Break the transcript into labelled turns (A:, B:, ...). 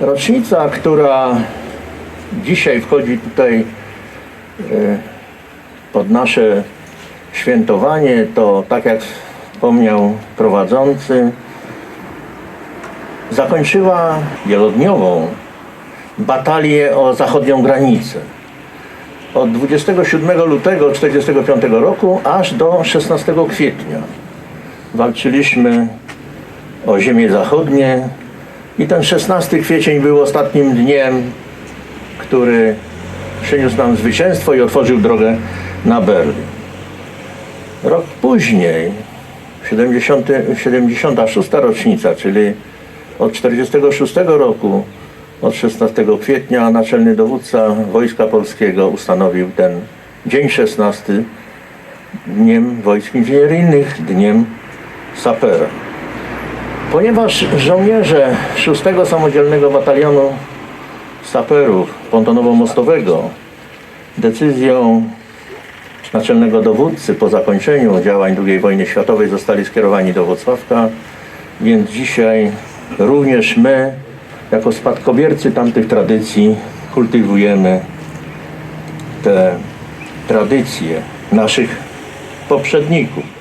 A: Rocznica, która dzisiaj wchodzi tutaj e, pod nasze świętowanie, to tak jak wspomniał prowadzący, zakończyła wielodniową batalię o zachodnią granicę. Od 27 lutego 1945 roku aż do 16 kwietnia walczyliśmy o ziemię zachodnie i ten 16 kwiecień był ostatnim dniem, który przyniósł nam zwycięstwo i otworzył drogę na Berlin. Rok później, 70, 76. rocznica, czyli od 46 roku, od 16 kwietnia naczelny dowódca Wojska Polskiego ustanowił ten dzień 16 dniem wojsk inżynieryjnych, dniem sapera. Ponieważ żołnierze 6 Samodzielnego Batalionu Saperów Pontonowo-Mostowego decyzją naczelnego dowódcy po zakończeniu działań II wojny światowej zostali skierowani do Wrocławka, więc dzisiaj również my, jako spadkobiercy tamtych tradycji, kultywujemy te tradycje naszych poprzedników.